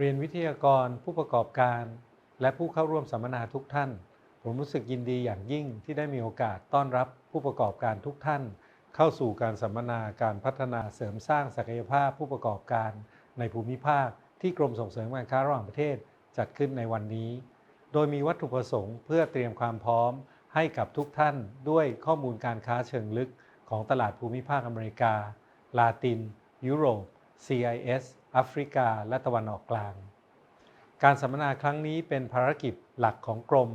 เรียนวิทยากรผู้ประกอบการ และผู้เข้าร่วมสัมมนาทุกท่าน ผมรู้สึกยินดีอย่างยิ่งที่ได้มีโอกาสต้อนรับผู้ประกอบการทุกท่าน เข้าสู่การสัมมนาการพัฒนาเสริมสร้างศักยภาพผู้ประกอบการ ในภูมิภาค ที่กรมส่งเสริมการค้าระหว่างประเทศจัดขึ้นในวันนี้ โดยมีวัตถุประสงค์เพื่อเตรียมความพร้อม ให้กับทุกท่านด้วยข้อมูลการค้าเชิงลึก ของตลาดภูมิภาคอเมริกา ลาติน ยุโรป CIS แอฟริกา และตะวันออกกลาง การสัมมนาครั้งนี้เป็นภารกิจหลักของกรม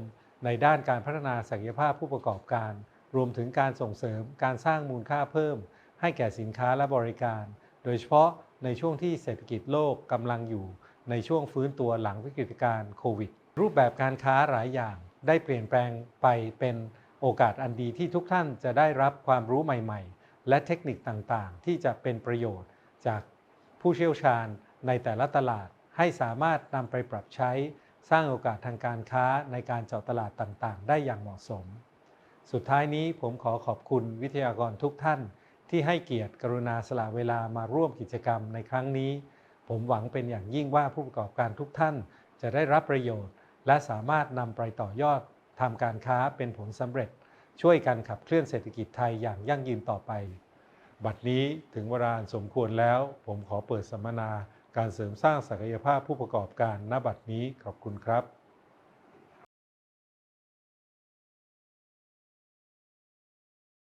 ในด้านการพัฒนาศักยภาพผู้ประกอบการ รวมถึงการส่งเสริมการสร้างมูลค่าเพิ่ม ให้แก่สินค้าและบริการ โดยเฉพาะในช่วงที่เศรษฐกิจโลกกำลังอยู่ ในช่วงฟื้นตัวหลังวิกฤตการโควิด รูปแบบการค้าหลายอย่าง ได้เปลี่ยนแปลงไปเป็นโอกาสอันดีที่ทุกท่านจะได้รับความรู้ใหม่ ๆ และเทคนิคต่างๆ ที่จะเป็นประโยชน์จาก ผู้เชี่ยวชาญในแต่ละตลาดให้สามารถนำไปปรับใช้สร้างโอกาสทางการค้าในการเจาะตลาดต่างๆ ได้อย่างเหมาะสม สุดท้ายนี้ผมขอขอบคุณวิทยากรทุกท่าน ที่ให้เกียรติกรุณาสละเวลามาร่วมกิจกรรมในครั้งนี้ ผมหวังเป็นอย่างยิ่งว่าผู้ประกอบการทุกท่าน จะได้รับประโยชน์ และสามารถนำไปต่อยอดทำการค้าเป็นผลสำเร็จ ช่วยกันขับเคลื่อนเศรษฐกิจไทยอย่างยั่งยืนต่อไป บัดนี้ถึงเวลาสมควรแล้ว ผมขอเปิดสัมมนาการเสริมสร้างศักยภาพผู้ประกอบการณบัดนี้ขอบคุณครับ